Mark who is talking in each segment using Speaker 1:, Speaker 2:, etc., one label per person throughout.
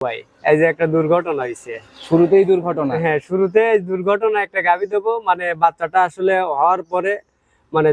Speaker 1: ভাই এই যে একটা দুর্ঘটনা হয়েছে
Speaker 2: শুরুতেই দুর্ঘটনা?
Speaker 1: হ্যাঁ শুরুতে দুর্ঘটনা একটা গাভি দেবো মানে বাচ্চাটা আসলে হওয়ার পরে মানে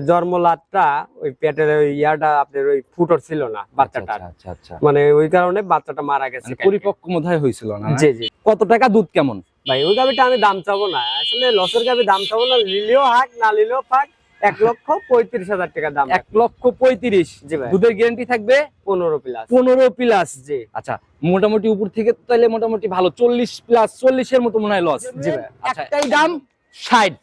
Speaker 1: ওই পেটের ওই ইয়াটা আপনার ওই ফুটর ছিল না বাচ্চাটা
Speaker 2: আচ্ছা আচ্ছা আচ্ছা
Speaker 1: মানে ওই কারণে বাচ্চাটা মারা গেছে
Speaker 2: মানে পরিপক্ক মধায় হয়েছিল না
Speaker 1: জি জি।
Speaker 2: কত টাকা দুধ কেমন?
Speaker 1: ভাই ওই গাবিটা আমি দাম চাবো না। আসলে লসের গাভি দাম চাবো না লিলেও হাক না লিলেও ফাক। এক লক্ষ পঁয়ত্রিশ হাজার টাকা দাম
Speaker 2: এক লক্ষ পঁয়ত্রিশ।
Speaker 1: জি ভাই।
Speaker 2: দুধের গ্যারান্টি থাকবে
Speaker 1: পনেরো প্লাস
Speaker 2: পনেরো প্লাস
Speaker 1: জি।
Speaker 2: আচ্ছা মোটামুটি উপর থেকে তাহলে মোটামুটি ভালো চল্লিশ প্লাস চল্লিশের মতো মনে হয় লস
Speaker 1: জি ভাই।
Speaker 2: আচ্ছা একটাই দাম ষাট।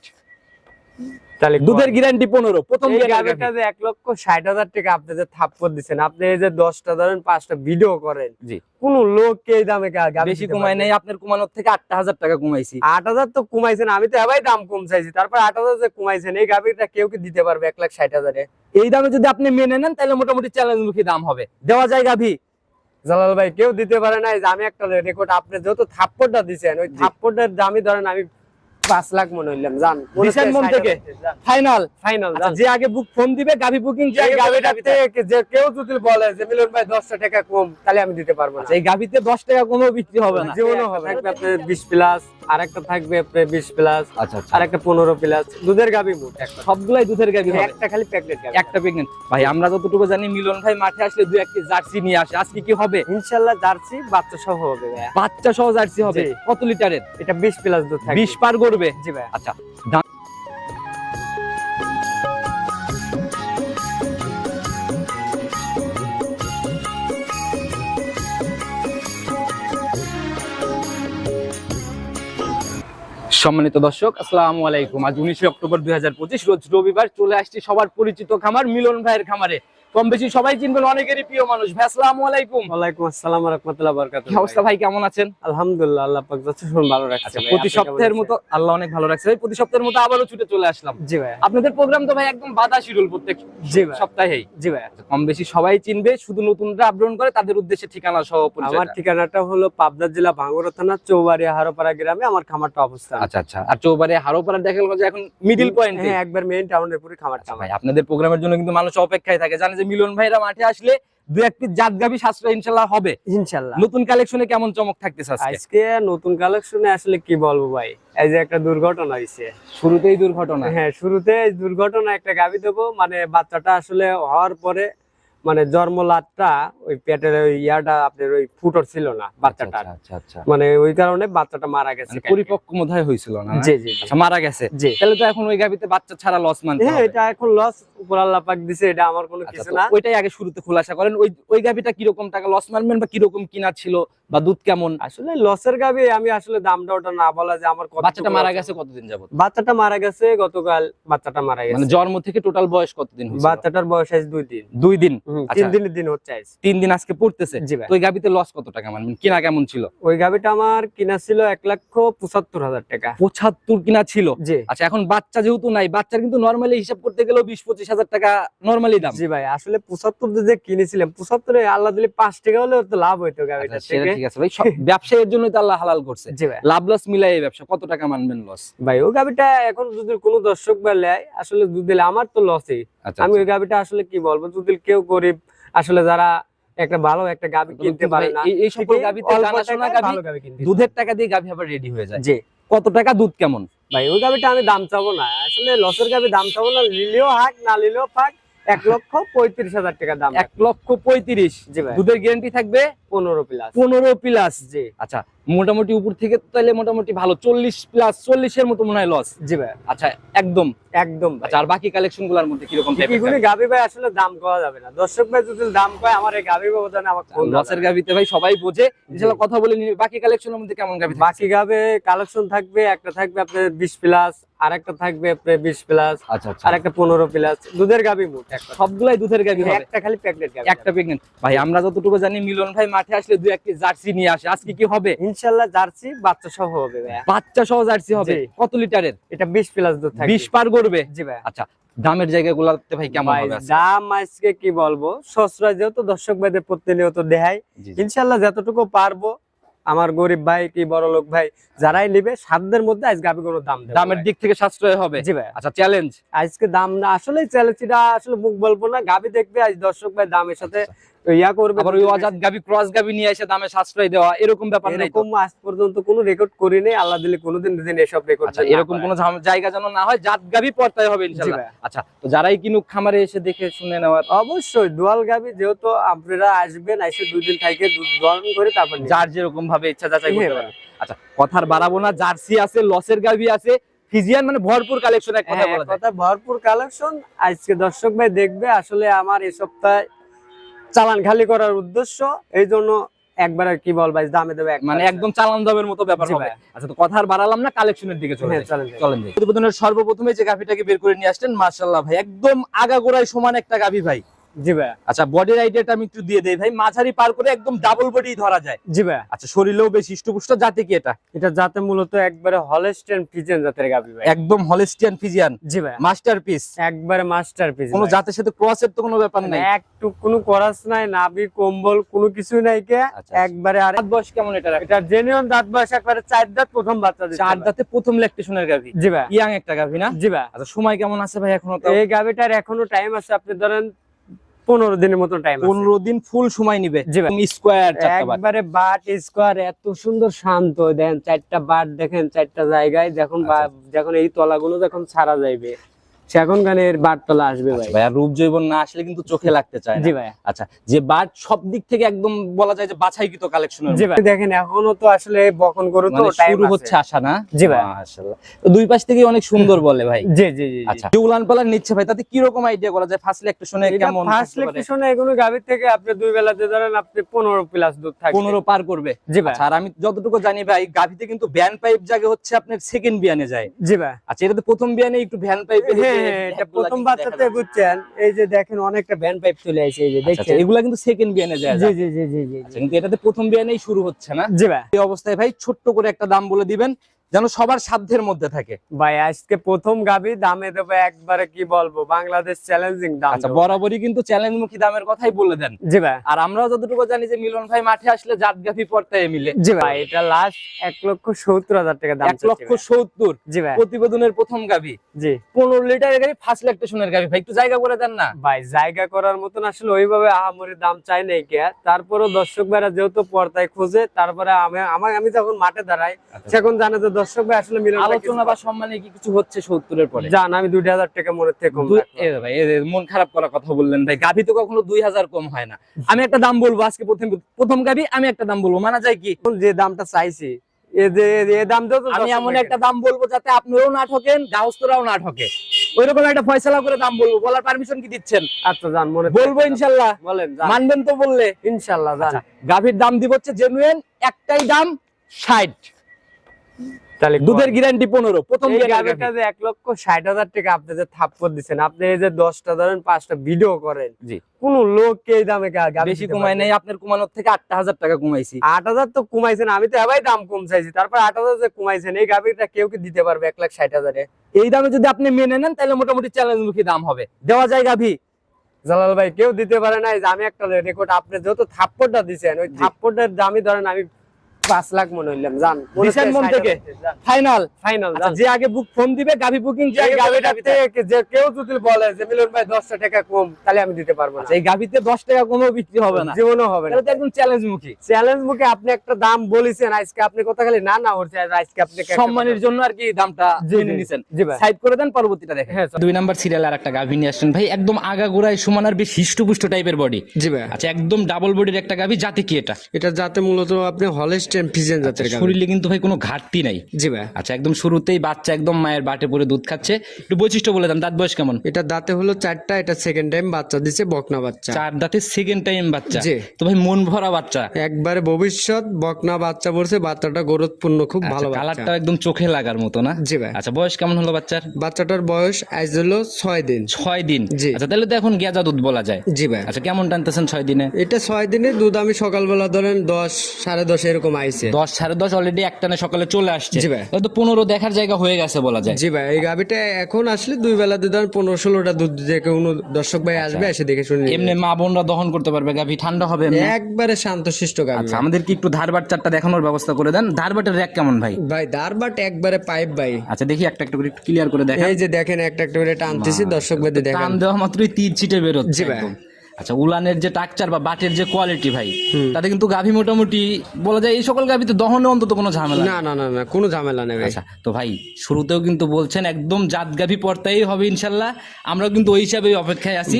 Speaker 1: তাহলে
Speaker 2: দুধের গ্যারান্টি পনেরো প্রথম
Speaker 1: গাভিটা যে এক লক্ষ ষাট হাজার টাকা আপনি যে থাপ্পর দিচ্ছেন আপনি এই যে দশটা ধরেন পাঁচটা ভিডিও করেন
Speaker 2: জি।
Speaker 1: কোন লোক এই দামে
Speaker 2: বেশি কমাই নাই আপনার কমানোর থেকে আটটা হাজার টাকা কমাইছি।
Speaker 1: আট হাজার তো কমাইছেন আমি তো এবাই দাম কম চাইছি তারপর আট হাজার যে কমাইছেন এই গাভিটা কেউ কি দিতে পারবে এক লাখ ষাট হাজারে?
Speaker 2: এই দামে যদি আপনি মেনে নেন তাহলে মোটামুটি চ্যালেঞ্জ মুখী দাম হবে। দেওয়া যায় গাভী।
Speaker 1: জালাল ভাই কেউ দিতে পারে না আমি একটা রেকর্ড আপনি যেহেতু থাপ্পড়টা দিচ্ছেন ওই। থাপ্পড়টার দামই ধরেন আমি পাঁচ লাখ মনে হইলাম জান।
Speaker 2: মন থেকে? ফাইনাল
Speaker 1: ফাইনাল
Speaker 2: যে আগে বুক ফোন দিবে গাভী বুকিং
Speaker 1: গাভিটাতে যে কেউ যদি বলে যে মিলন ভাই দশটা টাকা কম তাহলে আমি দিতে পারব না।
Speaker 2: এই গাভীতে দশ টাকা কমেও বিক্রি হবে না।
Speaker 1: জীবনও হবে থাকবে আপনার বিশ প্লাস আর একটা থাকবে আপনার বিশ প্লাস
Speaker 2: আচ্ছা আচ্ছা।
Speaker 1: আর একটা পনেরো প্লাস দুধের গাভি মোট। একটা।
Speaker 2: সবগুলাই দুধের গাভী হবে।
Speaker 1: একটা খালি প্যাকেট গাভি।
Speaker 2: একটা প্রেগনেন্ট ভাই আমরা যতটুকু জানি মিলন ভাই মাঠে আসলে দুই একটি জার্সি নিয়ে আসে। আজকে কি হবে?
Speaker 1: ইনশাল্লাহ জার্সি বাচ্চা সহ হবে
Speaker 2: বাচ্চা সহ জার্সি হবে। কত লিটারের?
Speaker 1: এটা বিশ প্লাস দুধ থাকবে।
Speaker 2: বিশ পার করবে?
Speaker 1: জি ভাই
Speaker 2: আচ্ছা। সম্মানিত দর্শক আসসালামু আলাইকুম। আজ উনিশে অক্টোবর দুই হাজার পঁচিশ রোজ রবিবার চলে আসছি সবার পরিচিত খামার মিলন ভাইয়ের খামারে। কম বেশি সবাই চিনবেন অনেকেরই প্রিয় মানুষ। ভাই আসসালামু আলাইকুম।
Speaker 1: ওয়ালাইকুম আসসালাম রহমতুল্লাহ বরকাত
Speaker 2: কি অবস্থা ভাই কেমন আছেন?
Speaker 1: আলহামদুলিল্লাহ আল্লাহ পাক যথেষ্ট ভালো রাখছে
Speaker 2: আচ্ছা প্রতি সপ্তাহের মতো আল্লাহ অনেক ভালো রাখছে। ভাই প্রতি সপ্তাহের মতো আবারও ছুটে চলে আসলাম।
Speaker 1: জি ভাই।
Speaker 2: আপনাদের প্রোগ্রাম তো ভাই একদম বাধা শিডিউল প্রত্যেক
Speaker 1: জি ভাই।
Speaker 2: সপ্তাহেই।
Speaker 1: জি ভাই।
Speaker 2: কম বেশি সবাই চিনবে শুধু নতুনরা আপডাউন করে তাদের উদ্দেশ্যে ঠিকানা সহ পরিচয়
Speaker 1: আমার ঠিকানাটা হলো পাবনা জেলা ভাঙ্গুরা থানা চৌবাড়িয়া হারোপাড়া গ্রামে আমার খামারটা অবস্থান।
Speaker 2: আচ্ছা আচ্ছা। আর চৌবারে হারোপাড়া দেখাল যে এখন মিডিল পয়েন্ট
Speaker 1: হ্যাঁ একবার মেইন টাউনের পুরো খামারটা
Speaker 2: ভাই আপনাদের প্রোগ্রামের জন্য কিন্তু মানুষ অপেক্ষায় থাকে। জানে যে মিলন ভাইরা মাঠে আসলে দু একটি জাত গাভি সাশ্রয় ইনশাল্লাহ হবে।
Speaker 1: ইনশাল্লাহ।
Speaker 2: নতুন কালেকশনে কেমন চমক থাকতেছে আজকে?
Speaker 1: নতুন কালেকশনে আসলে কি বলব ভাই? এই যে একটা দুর্ঘটনা হয়েছে
Speaker 2: শুরুতেই দুর্ঘটনা।
Speaker 1: হ্যাঁ শুরুতে দুর্ঘটনা একটা গাভি দেবো। মানে বাচ্চাটা আসলে হওয়ার পরে মানে জন্মলাটটা ওই পেটের ওই ইয়াটা আপনার ওই ফুটর ছিল না বাচ্চাটা
Speaker 2: আচ্ছা আচ্ছা আচ্ছা।
Speaker 1: মানে ওই কারণে বাচ্চাটা মারা গেছে
Speaker 2: মানে পরিপক্ক মধায় হয়েছিল না
Speaker 1: জি জি
Speaker 2: মারা গেছে। তাহলে তো এখন ওই গাভিতে বাচ্চা ছাড়া লস মানতে
Speaker 1: হ্যাঁ এটা এখন লস উপর আল্লাহ পাক দিছে এটা আমার কোনো
Speaker 2: আচ্ছা,
Speaker 1: কিছু না।
Speaker 2: ওইটাই আগে শুরুতে খোলাসা করেন। ওই ওই কীরকম টাকা লস মারবেন বা কীরকম কিনা ছিল বা দুধ কেমন?
Speaker 1: আসলে লসের গাবি আমি আসলে দামটা ওটা না বলা যে আমার
Speaker 2: বাচ্চাটা মারা গেছে কতদিন যাবত
Speaker 1: বাচ্চাটা মারা গেছে গতকাল বাচ্চাটা মারা
Speaker 2: মানে জন্ম থেকে টোটাল বয়স কতদিন হয়েছিল?
Speaker 1: বাচ্চাটার বয়স আছে দুই দিন।
Speaker 2: দুই দিন? আচ্ছা।
Speaker 1: তিন দিনের দিন হচ্ছে আজ।
Speaker 2: তিন দিন আজকে পড়তেছে। তো ওই গাভিতে লস কত টাকা? মানবেন কিনা কেমন ছিল?
Speaker 1: ওই গাবিটা আমার কিনা ছিল এক লক্ষ পঁচাত্তর হাজার টাকা।
Speaker 2: পঁচাত্তর কিনা ছিল? আচ্ছা এখন বাচ্চা যেহেতু নাই বাচ্চার কিন্তু নর্মালি হিসাব করতে গেলেও বিশ পঁচিশ হাজার টাকা নর্মালি দাম।
Speaker 1: জি ভাই আসলে পঁচাত্তর যে কিনেছিলাম পঁচাত্তরে আল্লাহ দিলে পাঁচ টাকা হলে তো লাভ হইতো
Speaker 2: আচ্ছা, সেটা
Speaker 1: থেকে
Speaker 2: ঠিক আছে ভাই ব্যবসায়ের জন্যই তো আল্লাহ হালাল করছে।
Speaker 1: জি ভাই।
Speaker 2: লাভ লস মিলাই ব্যবসা কত টাকা মানবেন লস
Speaker 1: ভাই ওই গাবিটা এখন যদি কোনো দর্শক বা নেয় আসলে দুধ দিলে আমার তো লসই
Speaker 2: আচ্ছা
Speaker 1: আমি ওই গাবিটা আসলে কি বলব যদি কেউ গরিব আসলে যারা একটা ভালো একটা গাবি কিনতে পারে না
Speaker 2: এই- সকল
Speaker 1: থেকে
Speaker 2: গাভীতে
Speaker 1: অল্প
Speaker 2: গাভী
Speaker 1: গাবি
Speaker 2: দুধের টাকা দিয়ে গাভী আবার রেডি হয়ে যায়।
Speaker 1: জি।
Speaker 2: কত টাকা দুধ কেমন?
Speaker 1: ভাই ওই গাবিটা আমি দাম চাবো না। আসলে লসের গাবি দাম চাবো না লিলেও হাক না লিলেও ফাক এক লক্ষ পঁয়ত্রিশ হাজার টাকা দাম।
Speaker 2: এক লক্ষ পঁয়ত্রিশ। দুধের গ্যারান্টি থাকবে?
Speaker 1: পনেরো প্লাস
Speaker 2: পনেরো প্লাস
Speaker 1: জি।
Speaker 2: আচ্ছা মোটামুটি উপর থেকে তাহলে মোটামুটি ভালো চল্লিশ প্লাস চল্লিশের মতো মনে হয় লস
Speaker 1: জি ভাই।
Speaker 2: আচ্ছা একদম।
Speaker 1: একদম
Speaker 2: আচ্ছা আর বাকি কালেকশনগুলার মধ্যে কীরকম
Speaker 1: এগুলি গাবি ভাই আসলে দাম করা যাবে না। দর্শক ভাই যদি দাম কয় আমার এই গাবি ব্যবধানে আমার
Speaker 2: লসের গাভিতে ভাই সবাই বোঝে। ইনশাল্লাহ কথা বলে নিবে বাকি কালেকশনের মধ্যে কেমন গাভি
Speaker 1: বাকি গাবে কালেকশন থাকবে একটা থাকবে আপনার বিশ প্লাস আর একটা থাকবে আপনার বিশ প্লাস
Speaker 2: আচ্ছা আচ্ছা।
Speaker 1: আর একটা পনেরো প্লাস দুধের গাবি মোট একটা।
Speaker 2: সবগুলাই দুধের গাভি
Speaker 1: একটা খালি প্যাকেট
Speaker 2: একটা প্রেগনেন্ট ভাই আমরা যতটুকু জানি মিলন ভাই মাঠে আসলে দুই একটি জার্সি নিয়ে আসে। আজকে কি হবে?
Speaker 1: ইনশাল্লাহ জার্সি বাচ্চা সহ হবে
Speaker 2: বাচ্চা সহ জার্সি হবে? কত লিটারের?
Speaker 1: এটা বিশ প্লাস দুধ
Speaker 2: বিশ পার করবে
Speaker 1: জি ভাই
Speaker 2: আচ্ছা দামের জায়গাগুলোতে ভাই কেমন হবে
Speaker 1: দাম আজকে কি বলব? সস্তা যেহেতু দর্শক ভাইদের প্রতিনিয়ত দেখাই
Speaker 2: জি।
Speaker 1: ইনশাল্লাহ যতটুকু পারব আমার গরিব ভাই কি বড় লোক ভাই যারাই নিবে সাধ্যের মধ্যে আজকে গাবি কোনো দাম
Speaker 2: দামের দিক থেকে সাশ্রয় হবে?
Speaker 1: জি ভাই
Speaker 2: আচ্ছা চ্যালেঞ্জ
Speaker 1: আজকে দাম না আসলে চ্যালেঞ্জটা আসলে মুখ বলব না গাবি দেখবে আজ দর্শক ভাই দামের সাথে ইয়া করবে
Speaker 2: আবার ওই অজাত গাবি ক্রস গাবি নিয়ে এসে দামে সাশ্রয় দেওয়া এরকম ব্যাপার নাই তো?
Speaker 1: এরকম আজ পর্যন্ত কোনো রেকর্ড করি নাই আল্লাহ দিলে কোনোদিন দিন এসব রেকর্ড
Speaker 2: আচ্ছা এরকম কোনো জায়গা যেন না হয় জাত গাবি পড়তে হবে ইনশাআল্লাহ। আচ্ছা তো যারাই কিনুক খামারে এসে দেখে শুনে নেওয়ার
Speaker 1: অবশ্যই দোয়াল গাবি যেহেতু আপনারা আসবেন এসে দুই দিন থেকে দুধ দহন করে তারপর
Speaker 2: যার যেরকম ভাবে ইচ্ছা যাচাই করতে
Speaker 1: হ্যাঁ,
Speaker 2: আচ্ছা কথার বাড়াবো না জার্সি আছে লসের গাবি আছে ফিজিয়ান মানে ভরপুর কালেকশন এক কথা
Speaker 1: হ্যাঁ,
Speaker 2: বলা যায়।
Speaker 1: কথা ভরপুর কালেকশন আজকে দর্শক ভাই দেখবে আসলে আমার এই সপ্তাহে চালান খালি করার উদ্দেশ্য এই জন্য একবার কি বল ভাই দামে দেবে
Speaker 2: মানে একদম চালান দামের মতো ব্যাপার হবে। আচ্ছা তো কথা আর বাড়ালাম না কালেকশনের দিকে চলে
Speaker 1: হ্যাঁ। চলেন।
Speaker 2: প্রতিবেদনের সর্বপ্রথমে যে গাভিটাকে বের করে নিয়ে আসলেন মার্শাল্লাহ ভাই একদম আগাগোড়ায় সমান একটা গাভি ভাই
Speaker 1: জি ভাই
Speaker 2: আচ্ছা বডির আইডিয়াটা আমি একটু দিয়ে দেই ভাই। মাঝারি পার করে একদম ডাবল বডি ধরা যায়।
Speaker 1: জি ভাই
Speaker 2: আচ্ছা শরীরেও বেশ জাতি কি এটা?
Speaker 1: এটা যাতে মূলত একবারে হলস্টেন পিজেন জাতের গাবি ভাই
Speaker 2: একদম হলিস্টিয়ান ফিজিয়ান
Speaker 1: জি ভাই
Speaker 2: মাস্টারপিস
Speaker 1: একবারে মাস্টার পিস
Speaker 2: কোনো জাতের সাথে ক্রসের তো কোনো ব্যাপার নাই।
Speaker 1: একটু কোনো করাস নাই নাভি কম্বল কোনো কিছু নাই কে।
Speaker 2: আচ্ছা।
Speaker 1: একবারে আর
Speaker 2: দাঁত বয়স কেমন এটা
Speaker 1: এটা জেনুইন দাঁত বয়স একবারে চার দাঁত প্রথম বাচ্চা দিচ্ছে
Speaker 2: চার। দাঁতে প্রথম ল্যাকটেশনের গাভি
Speaker 1: জি ভাই
Speaker 2: ইয়াং একটা গাভি না?
Speaker 1: জি ভাই
Speaker 2: আচ্ছা সময় কেমন আছে ভাই এখনও তাও
Speaker 1: এই গাবিটার এখনও টাইম আছে আপনি ধরেন পনেরো দিনের মতো টাইম
Speaker 2: পনেরো দিন ফুল সময় নিবে। স্কোয়ার
Speaker 1: একবারে বাট স্কোয়ার এত সুন্দর শান্ত দেন চারটা বাট দেখেন চারটা জায়গায় যখন বা- যখন এই তলাগুলো যখন ছাড়া যাইবে। সেখন গানের বাট তলা আসবে ভাই
Speaker 2: ভাই। আর রূপ জৈবন না আসলে কিন্তু চোখে লাগতে চায়
Speaker 1: জি ভাই
Speaker 2: আচ্ছা যে বাট সব দিক থেকে একদম বলা যায় যে বাছাইকৃত কালেকশনের
Speaker 1: জি ভাই। দেখেন এখনও তো আসলে বকন তো
Speaker 2: মানে
Speaker 1: টাইম
Speaker 2: শুরু হচ্ছে আসা না?
Speaker 1: জি ভাই।
Speaker 2: মাশাআল্লাহ। দুই পাশ থেকে অনেক সুন্দর বলে ভাই।
Speaker 1: জি জি জি
Speaker 2: আচ্ছা যে উলান পালান নিচ্ছে ভাই তাতে কি রকম আইডিয়া করা যায়? ফার্স্ট ইলেকট্রিশনে কেমন
Speaker 1: ফার্স্ট এগুলো গাভীর থেকে আপনি দুই বেলাতে ধরেন আপনি পনেরো প্লাস দুধ থাকবে।
Speaker 2: পনেরো পার করবে।
Speaker 1: জি ভাই।
Speaker 2: আচ্ছা আর আমি যতটুকু জানি ভাই গাভিতে কিন্তু ভ্যান পাইপ জাগে হচ্ছে আপনার সেকেন্ড বিয়ানে যায়।
Speaker 1: জি ভাই।
Speaker 2: আচ্ছা এটাতে প্রথম বিয়ানে একটু ভ্যান পাইপ
Speaker 1: এটা প্রথম বাচ্চাতে বুঝছেন এই যে দেখেন অনেকটা ভ্যান পাইপ চলে আসে এই যে
Speaker 2: আচ্ছা,
Speaker 1: দেখছেন
Speaker 2: এগুলা কিন্তু সেকেন্ড বিয়ানে যায়।
Speaker 1: জি জি জি জি জি
Speaker 2: আচ্ছা, কিন্তু এটাতে প্রথম বিয়ানেই শুরু হচ্ছে না?
Speaker 1: জি ভাই।
Speaker 2: এই অবস্থায় ভাই ছোট্ট করে একটা দাম বলে দিবেন। যেন সবার সাধ্যের মধ্যে থাকে।
Speaker 1: ভাই আজকে প্রথম গাবি দামে দেবো একবারে কি বলব বাংলাদেশ চ্যালেঞ্জিং দাম
Speaker 2: আচ্ছা বরাবরই কিন্তু চ্যালেঞ্জমুখী দামের কথাই বলে দেন।
Speaker 1: জি ভাই।
Speaker 2: আর আমরাও যতটুকু জানি যে মিলন ভাই মাঠে আসলে জাত গাভি পর্তায় মিলে।
Speaker 1: জি ভাই এটা লাস্ট এক লক্ষ সত্তর হাজার টাকা দাম
Speaker 2: এক লক্ষ সত্তর
Speaker 1: জি ভাই।
Speaker 2: প্রতিবেদনের প্রথম গাভি।
Speaker 1: জি।
Speaker 2: পনেরো লিটারের গাড়ি ফার্স্ট ল্যাকটেশনের গাভি। ভাই একটু জায়গা করে দেন না।
Speaker 1: ভাই জায়গা করার মতন আসলে ওইভাবে আহামরি দাম চাই নাই কে। তারপরেও দর্শক ভাইরা যেহেতু পর্দায় খোঁজে তারপরে আমি আমি যখন মাঠে দাঁড়াই সেখন জানে যে আসলে
Speaker 2: আলোচনা বা সম্মানে কি কিছু হচ্ছে সত্তরের পরে?
Speaker 1: জান আমি দুই হাজার টাকা মনে থেকে
Speaker 2: মন খারাপ করার কথা বললেন ভাই। গাভি তো কখনো দুই হাজার কম হয় না। আমি একটা দাম বলব আজকে প্রথম প্রথম গাভি আমি একটা দাম বলব। মানা যায় কি?
Speaker 1: যে দামটা চাইছি এ যে এ দাম
Speaker 2: আমি এমন একটা দাম বলব যাতে আপনারাও না ঠকেন গাহস্তরাও না ঠকে। ওইরকম একটা ফয়সালা করে দাম বলব। বলার পারমিশন কি দিচ্ছেন?
Speaker 1: আচ্ছা জান মনে
Speaker 2: বলব ইনশাল্লাহ।
Speaker 1: বলেন
Speaker 2: মানবেন তো বললে।
Speaker 1: ইনশাল্লাহ জান।
Speaker 2: আচ্ছা, গাভীর দাম দিব হচ্ছে জেনুইন একটাই দাম ষাট।
Speaker 1: তাহলে
Speaker 2: দুধের গ্যারান্টি পনেরো প্রথম।
Speaker 1: যে এক লক্ষ ষাট হাজার টাকা আপনি যে থাপ্পর দিচ্ছেন আপনি এই যে দশটা ধরেন পাঁচটা ভিডিও করেন
Speaker 2: জি।
Speaker 1: কোন লোক এই দামে
Speaker 2: বেশি কমাই নাই আপনার কমানোর থেকে আটটা হাজার টাকা কমাইছি।
Speaker 1: আট হাজার তো কমাইছেন আমি তো এবাই দাম কম চাইছি তারপর আট হাজার যে কমাইছেন এই গাভীটা কেউ কি দিতে পারবে এক লাখ ষাট হাজারে?
Speaker 2: এই দামে যদি আপনি মেনে নেন তাহলে মোটামুটি চ্যালেঞ্জ মুখী দাম হবে। দেওয়া যায় গাভী।
Speaker 1: জালাল ভাই কেউ দিতে পারে না আমি একটা রেকর্ড আপনি যেহেতু থাপ্পড়টা দিচ্ছেন ওই থাপ্পড়টার দামই ধরেন আমি পাঁচ লাখ মনে হইলাম জান।
Speaker 2: মন থেকে? ফাইনাল
Speaker 1: ফাইনাল
Speaker 2: যে আগে বুক ফোন দিবে গাভী বুকিং
Speaker 1: এই গাভিটাতে যে কেউ যদি বলে যে মিলন ভাই দশটা টাকা কম তাহলে আমি দিতে পারব না।
Speaker 2: এই গাভীতে দশ টাকা কমেও বিক্রি হবে না।
Speaker 1: জীবনও হবে না।
Speaker 2: একদম চ্যালেঞ্জ মুখী
Speaker 1: চ্যালেঞ্জ মুখে আপনি একটা দাম বলেছেন আজকে আপনি কথা খালি না না হচ্ছে আজকে আপনি
Speaker 2: সম্মানের জন্য আর কি দামটা
Speaker 1: জি,
Speaker 2: মেনে
Speaker 1: জি।
Speaker 2: নিছেন। সাইড করে দেন পরবর্তীটা দেখেন।
Speaker 1: হ্যাঁ,
Speaker 2: দুই নাম্বার সিরিয়াল আর একটা গাভী নিয়ে আসছেন ভাই একদম আগাগোড়ায় সমান আর বেশ হিষ্টপুষ্ট টাইপের বডি
Speaker 3: জি ভাই।
Speaker 2: আচ্ছা একদম ডাবল বডির একটা গাভী জাতি কি এটা?
Speaker 3: এটা যাতে মূলত আপনি জাতের
Speaker 2: শরীরে কিন্তু ভাই কোনো ঘাটতি নাই।
Speaker 3: জি ভাই।
Speaker 2: আচ্ছা একদম শুরুতেই বাচ্চা একদম মায়ের বাটে পরে দুধ খাচ্ছে। একটু বৈশিষ্ট্য বলে দেন দাঁত বয়স কেমন?
Speaker 3: এটা দাঁতে হলো চারটা এটা সেকেন্ড টাইম বাচ্চা দিছে বকনা বাচ্চা।
Speaker 2: চার দাঁতে সেকেন্ড টাইম বাচ্চা। তো ভাই মন ভরা বাচ্চা।
Speaker 3: একবারে ভবিষ্যৎ বকনা বাচ্চা পড়ছে বাচ্চাটা গরুৎপূর্ণ খুব ভালো
Speaker 2: কালারটা একদম চোখে লাগার মতো না?
Speaker 3: জি ভাই।
Speaker 2: আচ্ছা বয়স কেমন হলো বাচ্চার?
Speaker 3: বাচ্চাটার বয়স আজ হলো ছয় দিন।
Speaker 2: ছয় দিন।
Speaker 3: জি।
Speaker 2: আচ্ছা তাহলে তো এখন গেজা দুধ বলা যায়।
Speaker 3: জি ভাই।
Speaker 2: আচ্ছা কেমন টানতেছেন ছয় দিনে?
Speaker 3: এটা ছয় দিনে দুধ আমি সকালবেলা ধরেন দশ সাড়ে দশ এরকম আইছে।
Speaker 2: দশ সাড়ে দশ অলরেডি একটানে সকালে চলে আসছে।
Speaker 3: জি ভাই।
Speaker 2: তাহলে তো পনেরো দেখার জায়গা হয়ে গেছে বলা যায়।
Speaker 3: জি ভাই এই গাভিটা এখন আসলে দুই বেলা দুধ পনেরো ষোলোটা দুধ যে কোনো দর্শক ভাই আসবে এসে দেখে শুনে
Speaker 2: এমনি মা বোনরা দহন করতে পারবে গাভী ঠান্ডা হবে?
Speaker 3: একবারে শান্তশিষ্ট গাভি
Speaker 2: আচ্ছা আমাদেরকে একটু ধারবাট চারটা দেখানোর ব্যবস্থা করে দেন। ধারবাটের র্যাক কেমন ভাই?
Speaker 3: ভাই দারবাট একবারে পাইপ ভাই।
Speaker 2: আচ্ছা দেখি একটা একটা করে একটু ক্লিয়ার করে দেখান।
Speaker 3: এই যে দেখেন একটা একটা করে টানতেছি দর্শক ভাই দেখেন
Speaker 2: টান দেওয়া মাত্রই তীর ছিটে বেরোচ্ছে
Speaker 3: জি ভাই।
Speaker 2: আচ্ছা উলানের যে টাকচার বা বাটের যে কোয়ালিটি ভাই তাতে কিন্তু গাভী মোটামুটি বলা যায় এই সকল গাভীতে দহনে অন্তত কোনো ঝামেলা
Speaker 1: না না না না কোনো ঝামেলা নেই
Speaker 2: আচ্ছা তো ভাই শুরুতেও কিন্তু বলছেন একদম জাত গাভী পড়তেই হবে ইনশাল্লাহ। আমরা কিন্তু ওই হিসাবে অপেক্ষায় আছি।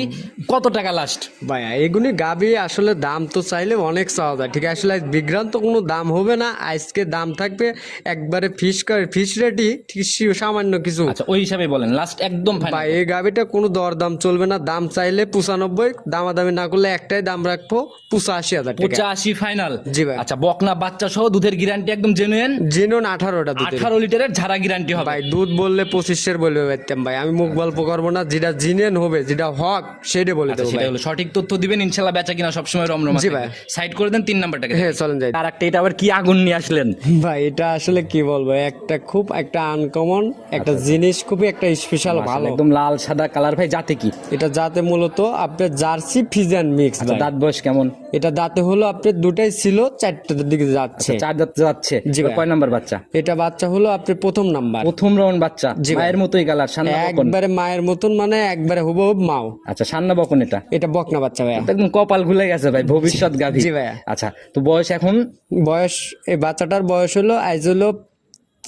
Speaker 2: কত টাকা লাস্ট
Speaker 1: ভাই এগুলি গাবি আসলে দাম তো চাইলে অনেক চাওয়া যায়। ঠিক আসলে বিভ্রান্ত কোনো দাম হবে না। আজকে দাম থাকবে একবারে ফিস ফিস রেটই ঠিক সামান্য কিছু।
Speaker 2: আচ্ছা ওই হিসাবে বলেন লাস্ট একদম
Speaker 1: ভাই এই গাবিটা কোনো দর দাম চলবে না। দাম চাইলে পঁচানব্বই দামাদামি না করলে একটাই দাম রাখব পঁচাশি হাজার
Speaker 2: পঁচাশি ফাইনাল
Speaker 1: জি ভাই।
Speaker 2: আচ্ছা বকনা বাচ্চা সহ দুধের গ্যারান্টি একদম জেনুইন
Speaker 1: জেনুন আঠারোটা
Speaker 2: আঠারো লিটারের ঝাড়া গ্যারান্টি হবে।
Speaker 1: ভাই দুধ বললে পঁচিশের বলবে পারতাম ভাই। আমি মুখ গল্প করব না যেটা জিনেন হবে যেটা হক সেটা বলে
Speaker 2: আচ্ছা
Speaker 1: দেবো
Speaker 2: সঠিক তথ্য দিবেন ইনশাল্লাহ বেচা কিনা সবসময় রমরমা
Speaker 1: জি ভাই।
Speaker 2: সাইড করে দেন তিন নাম্বারটাকে
Speaker 1: হ্যাঁ চলেন যাই।
Speaker 2: আর একটা এটা আবার কি আগুন নিয়ে আসলেন?
Speaker 1: ভাই এটা আসলে কি বলব একটা খুব একটা আনকমন একটা জিনিস খুবই একটা স্পেশাল ভালো।
Speaker 2: একদম লাল সাদা কালার ভাই যাতে কি?
Speaker 1: এটা যাতে মূলত আপনার জার্সি ফিজান মিক্স
Speaker 2: আচ্ছা দাঁত বয়স কেমন?
Speaker 1: এটা দাঁতে হলো আপনার দুটাই ছিল চারটার দিকে যাচ্ছে।
Speaker 2: চার দাঁত যাচ্ছে।
Speaker 1: জি
Speaker 2: কয় নাম্বার বাচ্চা?
Speaker 1: এটা বাচ্চা হলো আপনার প্রথম নাম্বার।
Speaker 2: প্রথম রাউন্ড বাচ্চা।
Speaker 1: জি
Speaker 2: মায়ের মতোই কালার সান্না বকন।
Speaker 1: একবারে মায়ের মতন মানে একবারে হুবহুব মাও।
Speaker 2: আচ্ছা সান্না বকন এটা?
Speaker 1: এটা বকনা বাচ্চা ভাইয়া।
Speaker 2: একদম কপাল খুলে গেছে ভাই ভবিষ্যৎ গাভী।
Speaker 1: জি ভাইয়া।
Speaker 2: আচ্ছা তো বয়স এখন?
Speaker 1: বয়স এই বাচ্চাটার বয়স হলো আজ হলো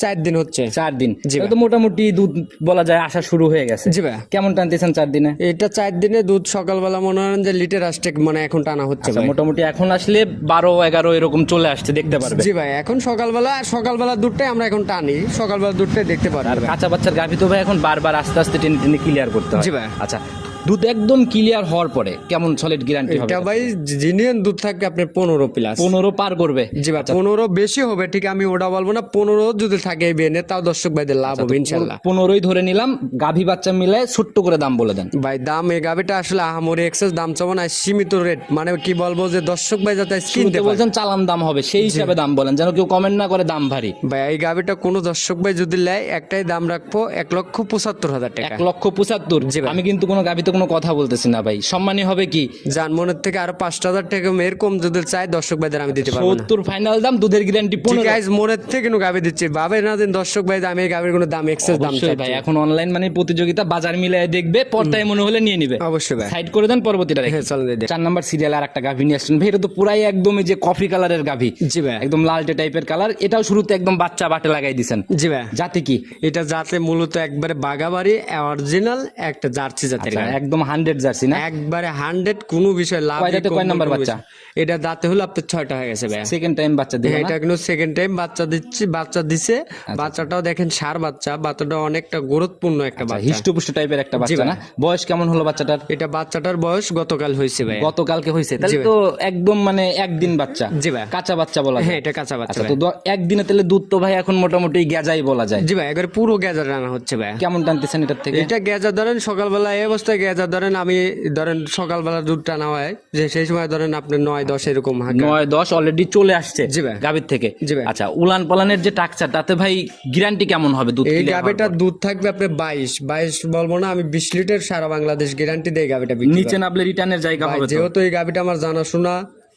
Speaker 1: চার দিন হচ্ছে।
Speaker 2: চার দিন। তো মোটামুটি দুধ বলা যায় আসা শুরু হয়ে গেছে।
Speaker 1: জি ভাইয়া
Speaker 2: কেমন টানতেছেন চার দিনে?
Speaker 1: এটা চার দিনে দুধ সকালবেলা মনে হয় যে লিটার আসতে মানে এখন টানা হচ্ছে
Speaker 2: আচ্ছা মোটামুটি এখন আসলে বারো এগারো এরকম চলে আসছে দেখতে পারবে।
Speaker 1: জি ভাই এখন সকালবেলা সকালবেলা দুধটাই আমরা এখন টানি সকালবেলা দুধটাই দেখতে পারব
Speaker 2: আর কাঁচা বাচ্চার গাভী তো ভাই এখন বারবার আস্তে আস্তে টেনে টেনে ক্লিয়ার করতে হয়।
Speaker 1: জি ভাই।
Speaker 2: আচ্ছা দুধ একদম ক্লিয়ার হওয়ার পরে কেমন সলিড গ্যারান্টি হবে
Speaker 1: এটা ভাই জিনিয়ান দুধ থাকবে আপনি পনেরো প্লাস
Speaker 2: পনেরো পার করবে।
Speaker 1: জি ভাই পনেরো বেশি হবে ঠিক আমি ওটা বলব না পনেরো যদি থাকে এই বেনে তাও দর্শক ভাইদের লাভ হবে ইনশাল্লাহ
Speaker 2: পনেরোই ধরে নিলাম গাভী বাচ্চা মিলে ছোট্ট করে দাম বলে দেন।
Speaker 1: ভাই দাম এই গাবিটা আসলে আহামরি এক্সেস দাম চাবো না সীমিত রেট মানে কি বলব যে দর্শক ভাই যাতে কিনতে
Speaker 2: বলছেন চালান দাম হবে সেই হিসাবে দাম বলেন যেন কেউ কমেন্ট না করে দাম ভারী।
Speaker 1: ভাই এই গাবিটা কোনো দর্শক ভাই যদি নেয় একটাই দাম রাখব এক লক্ষ পঁচাত্তর হাজার টাকা।
Speaker 2: এক লক্ষ পঁচাত্তর? আমি কিন্তু কোনো গাভীতে কোনো কথা বলতেছি না ভাই। সম্মানী হবে কি?
Speaker 1: যান মনের থেকে আরও পাঁচটা হাজার টাকা মেয়ের কম যদি চাই দর্শক ভাইদের আমি দিতে পারব
Speaker 2: সত্তর ফাইনাল দাম দুধের গ্যারান্টি পনেরো।
Speaker 1: আছে মনের থেকে কোনো গাবি দিচ্ছি। ভাবে না দিন দর্শক ভাই আমি এই গাবির কোনো দাম এক্সেস দাম
Speaker 2: ভাই এখন অনলাইন মানে প্রতিযোগিতা বাজার মিলিয়ে দেখবে পর্দায় মনে হলে নিয়ে নিবে।
Speaker 1: অবশ্যই ভাই।
Speaker 2: সাইড করে দেন পরবর্তীটা রেখে
Speaker 1: হ্যাঁ চলেন
Speaker 2: চার নাম্বার সিরিয়াল আর একটা গাভী নিয়ে আসছেন। ভাই এটা তো পুরাই একদমই যে কফি কালারের গাভী।
Speaker 1: জি ভাই।
Speaker 2: একদম লালটে টাইপের কালার এটাও শুরুতে একদম বাচ্চা বাটে লাগাই দিছেন।
Speaker 1: জি ভাই।
Speaker 2: জাতি কি?
Speaker 1: এটা যাতে মূলত একবারে বাগাবাড়ি অরিজিনাল একটা জার্সি জাতের
Speaker 2: আচ্ছা,
Speaker 1: গাভী।
Speaker 2: একদম হান্ড্রেড জার্সি না?
Speaker 1: একবারে হান্ড্রেড কোনো বিষয় লাভ
Speaker 2: কয় কয় নাম্বার বাচ্চা?
Speaker 1: এটা দাঁতে হলো আপনার ছয়টা হয়ে গেছে ভাই
Speaker 2: সেকেন্ড টাইম বাচ্চা দিবে
Speaker 1: এটা কিন্তু সেকেন্ড টাইম বাচ্চা দিচ্ছি বাচ্চা দিছে।
Speaker 2: আচ্ছা,
Speaker 1: বাচ্চাটাও দেখেন সার বাচ্চা বাচ্চাটা অনেকটা গুরুত্বপূর্ণ একটা বাচ্চা।
Speaker 2: হিষ্টপুষ্ট টাইপের একটা বাচ্চা না? বয়স কেমন হলো বাচ্চাটার?
Speaker 1: এটা বাচ্চাটার বয়স গতকাল হয়েছে ভাই
Speaker 2: গতকালকে হয়েছে। তাহলে তো একদম মানে একদিন বাচ্চা।
Speaker 1: জি ভাই।
Speaker 2: কাঁচা বাচ্চা বলা
Speaker 1: হ্যাঁ এটা কাঁচা বাচ্চা
Speaker 2: আচ্ছা তো একদিনে তাহলে দুধ তো ভাই এখন মোটামুটি গেজাই বলা যায়।
Speaker 1: জি ভাই একবারে পুরো গেজার রান্না হচ্ছে ভাই
Speaker 2: কেমন টানতেছেন এটার থেকে?
Speaker 1: এটা গেজা ধরেন সকালবেলা এই অবস্থায় গেজা ধরেন আমি ধরেন সকালবেলা দুধ টানা হয় যে সেই সময় ধরেন আপনি নয় দশ এরকম
Speaker 2: নয় দশ অলরেডি চলে আসছে
Speaker 1: জি ভাই।
Speaker 2: গাভীর থেকে।
Speaker 1: জি ভাই।
Speaker 2: আচ্ছা উলান পালানের যে টাকচার তাতে ভাই গ্যারান্টি কেমন হবে দুধ
Speaker 1: এই
Speaker 2: পর?
Speaker 1: দুধ থাকবে আপনার বাইশ। বাইশ বলব না আমি বিশ লিটার সারা বাংলাদেশ গ্যারান্টি দেই গাবিটা বিক্রি
Speaker 2: নিচে নামলে রিটার্নের জায়গা হবে
Speaker 1: যেহেতু এই গাবিটা আমার জানাশোনা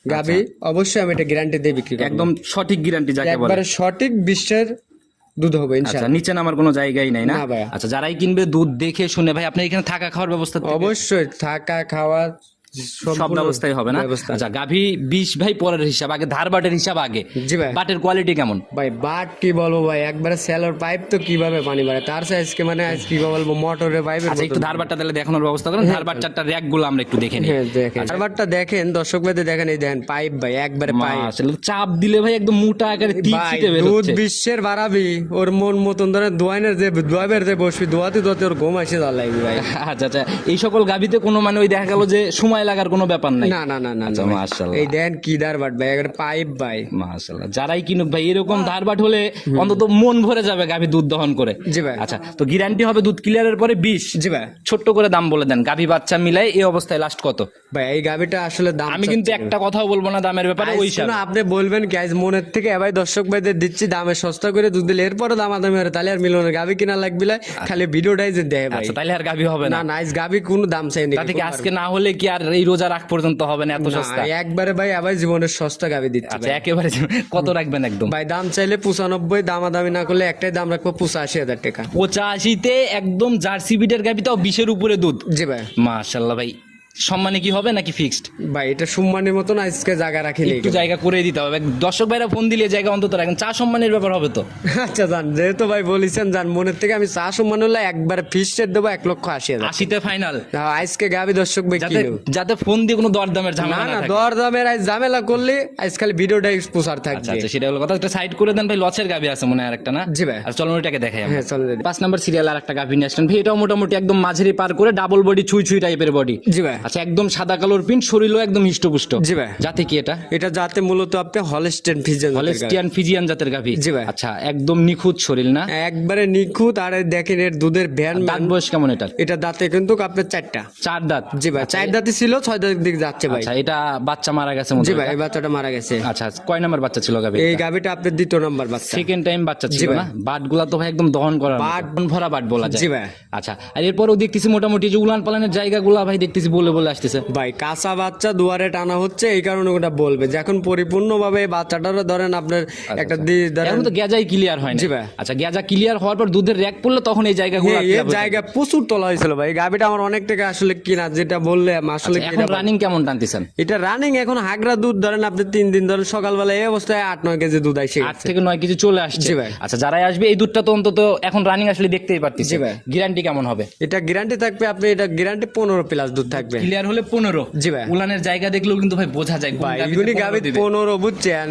Speaker 1: গাবি অবশ্যই আমি এটা গ্যারান্টি দিয়ে বিক্রি
Speaker 2: একদম সঠিক গ্যারান্টি যাকে বলে।
Speaker 1: একবারে সঠিক বিশ্বের দুধ হবে
Speaker 2: আচ্ছা
Speaker 1: ইনশাআল্লাহ।
Speaker 2: নিচে নামার কোনো জায়গাই নাই না?
Speaker 1: না
Speaker 2: আচ্ছা যারাই কিনবে দুধ দেখে শুনে ভাই আপনি এখানে থাকা খাওয়ার ব্যবস্থা
Speaker 1: অবশ্যই থাকা খাওয়া
Speaker 2: সব ব্যবস্থাই হবে না। আচ্ছা গাভী বিশ ভাই পরের হিসাব আগে ধার বাটের হিসাব আগে।
Speaker 1: জি ভাই।
Speaker 2: বাটের কোয়ালিটি কেমন?
Speaker 1: ভাই বাট কি বলব ভাই একবারে সেলর পাইপ তো কীভাবে পানি বাড়ে তার মানে আজ কি বলব মোটরের পাইপের
Speaker 2: আচ্ছা একটু ধার বাটটা তাহলে দেখানোর ব্যবস্থা করেন। ধার বাট চারটা র্যাকগুলো আমরা একটু দেখে নিই।
Speaker 1: হ্যাঁ দেখেন। বারবারটা দেখেন দর্শক ভাইদের দেখেন এই দেখেন পাইপ ভাই একবারে পাইপ
Speaker 2: আসলে চাপ দিলে ভাই একদম মোটা আকারে বের
Speaker 1: দুধ বিশ্বের বাড়াবি ওর মন মতন ধরে দোয়াইনের যে দোয়াবের যে বসবি দোয়াতে দোয়াতে ওর ঘুম আসে যা ভাই।
Speaker 2: আচ্ছা আচ্ছা এই সকল গাভীতে কোনো মানে ওই দেখা গেল যে সময় লাগার কোনো ব্যাপার নাই।
Speaker 1: না না না না
Speaker 2: আচ্ছা মাশাআল্লাহ।
Speaker 1: এই দেন কি দারবাট ভাই একবারে পাইপ ভাই।
Speaker 2: মাশাআল্লাহ। যারাই কিনুক ভাই এরকম ধারবাট হলে অন্তত মন ভরে যাবে গাভী দুধ দহন করে।
Speaker 1: জি ভাই।
Speaker 2: আচ্ছা তো গ্যারান্টি হবে দুধ ক্লিয়ারের পরে বিশ।
Speaker 1: জি ভাই।
Speaker 2: ছোট্ট করে দাম বলে দেন গাভী বাচ্চা মিলাই এই অবস্থায় লাস্ট কত?
Speaker 1: ভাই এই গাবিটা আসলে দাম
Speaker 2: আমি কিন্তু একটা কথাও বলব না দামের ব্যাপারে ওই হিসাবে।
Speaker 1: আপনি বলবেন আজ মনের থেকে এবার দর্শক ভাইদের দিচ্ছি দামে সস্তা করে দুধ দিলে এরপরে দাম দামি হবে তাহলে আর মিলনের গাবি কিনা লাগবে না, খালি ভিডিওটাই যে দেয় ভাই।
Speaker 2: আচ্ছা তাহলে আর গাভী হবে না
Speaker 1: না। নাইস গাবি কোনো দাম চাইনি
Speaker 2: তা থেকে আজকে না হলে কি আর এই রোজা রাখ পর্যন্ত হবে না এত সস্তা?
Speaker 1: একবারে ভাই আবার জীবনের সস্তা গাবি দিতে
Speaker 2: আচ্ছা একেবারে কত রাখবেন একদম?
Speaker 1: ভাই দাম চাইলে পঁচানব্বই দামাদামি না করলে একটাই দাম রাখব পঁচাশি হাজার টাকা।
Speaker 2: পঁচাশিতে একদম জার্সি বিটের গাবি তাও বিশের উপরে দুধ।
Speaker 1: জি ভাই।
Speaker 2: মাশাল্লাহ ভাই সম্মানে কি হবে নাকি ফিক্সড
Speaker 1: ভাই এটা সম্মানের মতন আজকে জায়গা রাখিনি
Speaker 2: একটু জায়গা করে দিতে হবে। দর্শক ভাইরা ফোন দিলে জায়গা অন্তত রাখেন। চা সম্মানের ব্যাপার হবে তো?
Speaker 1: আচ্ছা জান যেহেতু ভাই বলেছেন জান মনের থেকে আমি চা সম্মান হলে একবার রেট দেবো এক লক্ষ আশি হাজার।
Speaker 2: আশিতে ফাইনাল
Speaker 1: আজকে গাবি দর্শক ভাই
Speaker 2: যাতে যাতে ফোন দিয়ে কোনো দরদামের ঝামেলা না
Speaker 1: না
Speaker 2: থাকে।
Speaker 1: দর দামের আজ ঝামেলা করলে আজ খালি ভিডিওটা প্রচার
Speaker 2: আচ্ছা
Speaker 1: থাকবে।
Speaker 2: আচ্ছা সেটা হলো কথা। একটা সাইড করে দেন ভাই লসের গাবি আছে মনে হয় আরেকটা না?
Speaker 1: জি ভাই।
Speaker 2: আর চলুন ওইটাকে দেখাই
Speaker 1: হ্যাঁ চলে যাবে।
Speaker 2: পাঁচ নাম্বার সিরিয়াল আর একটা গাভি নিয়ে আসলেন। ভাই এটাও মোটামুটি একদম মাঝারি পার করে ডাবল বডি ছুঁই ছুঁই টাইপের বডি
Speaker 1: জি ভাই।
Speaker 2: আচ্ছা একদম সাদা কালোর পিন শরীরও একদম হিষ্টপুষ্ট।
Speaker 1: জি ভাই।
Speaker 2: জাতি কি এটা?
Speaker 1: এটা যাতে মূলত আপনি হলস্টেন ফিজেন
Speaker 2: হলেস্টিয়ান ফিজিয়ান জাতের গাভি।
Speaker 1: জি ভাই।
Speaker 2: আচ্ছা একদম নিখুঁত শরীর না?
Speaker 1: একবারে নিখুঁত আর দেখেন এর দুধের ভ্যান
Speaker 2: দাঁত বয়স কেমন এটার?
Speaker 1: এটা দাঁতে কিন্তু আপনার চারটা।
Speaker 2: চার দাঁত।
Speaker 1: জি ভাই চার দাঁতে ছিল ছয় দাঁতের দিকে যাচ্ছে ভাই।
Speaker 2: আচ্ছা এটা বাচ্চা মারা গেছে
Speaker 1: জি ভাই এই বাচ্চাটা মারা গেছে।
Speaker 2: আচ্ছা কয় নাম্বার বাচ্চা ছিল গাভি
Speaker 1: এই গাভিটা আপনার দ্বিতীয় নাম্বার বাচ্চা।
Speaker 2: সেকেন্ড টাইম বাচ্চা ছিল না? বাটগুলা তো ভাই একদম দহন করা
Speaker 1: বাট-
Speaker 2: বাট ভরা বাট বলা যায়।
Speaker 1: জি ভাই।
Speaker 2: আচ্ছা আর এরপরও দেখতেছি মোটামুটি যে উলান পালানের জায়গাগুলা ভাই দেখতেছি বলে বলে বলে আসতেছে।
Speaker 1: ভাই কাঁচা বাচ্চা দুয়ারে টানা হচ্ছে এই কারণে ওটা বলবে। যখন পরিপূর্ণভাবে বাচ্চাটারও ধরেন আপনার একটা ধরেন
Speaker 2: এখন তো গ্যাজাই ক্লিয়ার হয় না
Speaker 1: জি ভাই।
Speaker 2: আচ্ছা গ্যাজা ক্লিয়ার হওয়ার পর দুধের র্যাক পড়লে তখন এই জায়গাগুলো
Speaker 1: হ্যাঁ, এই জায়গা প্রচুর তোলা হয়েছিল ভাই। গাভিটা আমার অনেক টাকা আসলে কিনা যেটা বললে আসলে
Speaker 2: আচ্ছা, এখন রানিং কেমন টানতেছেন?
Speaker 1: এটা রানিং এখন হাগরা দুধ ধরেন আপনি তিন দিন ধরে সকালবেলা এই অবস্থায় আট নয় কেজি দুধ আসে
Speaker 2: আট থেকে নয় কেজি চলে আসছে।
Speaker 1: ভাই।
Speaker 2: আচ্ছা যারাই আসবে এই দুধটা তো অন্তত এখন রানিং আসলে দেখতেই পারতেছি।
Speaker 1: ভাই।
Speaker 2: গ্যারান্টি কেমন হবে?
Speaker 1: এটা গ্যারান্টি থাকবে আপনি এটা গ্যারান্টি পনেরো প্লাস দুধ থাকবে।
Speaker 2: ক্লিয়ার হলে পনেরো।
Speaker 1: জি ভাই।
Speaker 2: উলানের জায়গা দেখলেও কিন্তু ভাই বোঝা যায়
Speaker 1: ভাই এগুলি
Speaker 2: 15
Speaker 1: পনেরো বুঝছেন?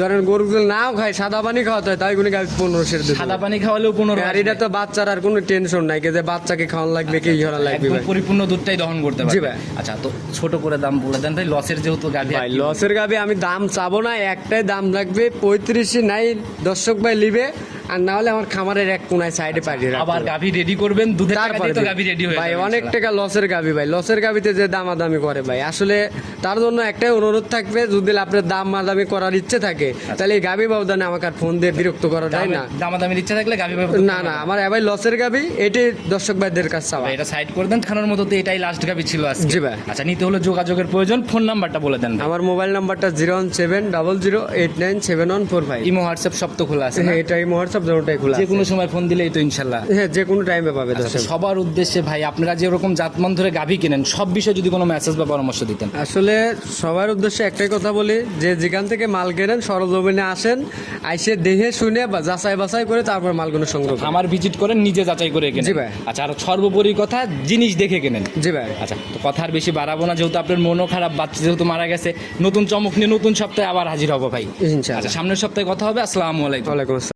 Speaker 1: ধরেন গরুগুলো নাও খায় সাদা পানি খাওয়াতে হয় তাই এগুলি গাভি পনেরো সের
Speaker 2: সাদা পানি খাওয়ালেও পনেরো
Speaker 1: আর এটা তো বাচ্চার আর কোনো টেনশন নাই যে বাচ্চাকে খাওয়ান লাগবে কি করা লাগবে ভাই?
Speaker 2: পরিপূর্ণ দুধটাই দহন করতে
Speaker 1: জি
Speaker 2: পারবে।
Speaker 1: ভাই।
Speaker 2: আচ্ছা তো ছোট করে দাম বলে দেন ভাই লসের যেহেতু গাভি
Speaker 1: ভাই লসের গাবি আমি দাম চাবো না একটাই দাম লাগবে পঁয়ত্রিশে নাই দর্শক ভাই লিবে আর না হলে আমার খামারের এক কোনায় সাইডে পাঠিয়ে রাখব।
Speaker 2: আবার গাভি রেডি করবেন? দুধের
Speaker 1: তারপরে
Speaker 2: তো। গাভি রেডি হয়ে
Speaker 1: ভাই অনেক টাকা লসের গাবি ভাই। লসের গাবিতে যে দামাদামি করে ভাই। আসলে তার জন্য একটাই অনুরোধ থাকবে যদি আপনার দাম মাদামি করার ইচ্ছে থাকে তাহলে এই গাবি বাবদানে আমাকে আর ফোন দিয়ে বিরক্ত করা যায় না।
Speaker 2: দামাদামির ইচ্ছা থাকলে গাভি
Speaker 1: না না আমার ভাই লসের গাবি এটি দর্শক ভাইদের কাছে চাওয়া।
Speaker 2: এটা সাইড করে দেন খানোর মতো তো এটাই লাস্ট গাভি ছিল আজকে।
Speaker 1: জি ভাই।
Speaker 2: আচ্ছা নিতে হলে যোগাযোগের প্রয়োজন ফোন নাম্বারটা বলে দেন
Speaker 1: আমার মোবাইল নাম্বারটা zero one seven double zero eight nine seven one four five
Speaker 2: imo WhatsApp সব তো খোলা আছে?
Speaker 1: হ্যাঁ এটাই হোয়াটসঅ্যাপ দুটোটাই খোলা
Speaker 2: যে কোনো সময় ফোন দিলেই তো ইনশাল্লাহ।
Speaker 1: হ্যাঁ যে কোনো টাইমে পাবে
Speaker 2: সবার উদ্দেশ্যে ভাই আপনারা যেরকম জাতমান ধরে গাভি কেনেন সব বিষয়ে যদি কোনো মেসেজ বা পরামর্শ দিতেন।
Speaker 1: আসলে সবার উদ্দেশ্যে একটাই কথা বলি যে যেখান থেকে মাল কেনেন সরজমিনে আসেন আইসে দেখে শুনে বা যাচাই বাছাই করে তারপর মালগুলো সংগ্রহ
Speaker 2: আমার ভিজিট করেন নিজে যাচাই করে কেনেন।
Speaker 1: জি ভাই।
Speaker 2: আচ্ছা আর সর্বোপরি কথা জিনিস দেখে কেনেন।
Speaker 1: জি ভাই।
Speaker 2: আচ্ছা তো কথা আর বেশি বাড়াবো না যেহেতু আপনার মনও খারাপ বাচ্চা যেহেতু মারা গেছে নতুন চমক নিয়ে নতুন সপ্তাহে আবার হাজির হব ভাই।
Speaker 1: ইনশাআল্লাহ।
Speaker 2: আচ্ছা সামনের সপ্তাহে কথা হবে আসসালামু আলাইকুম।
Speaker 1: ওয়ালাইকুম আসসালাম।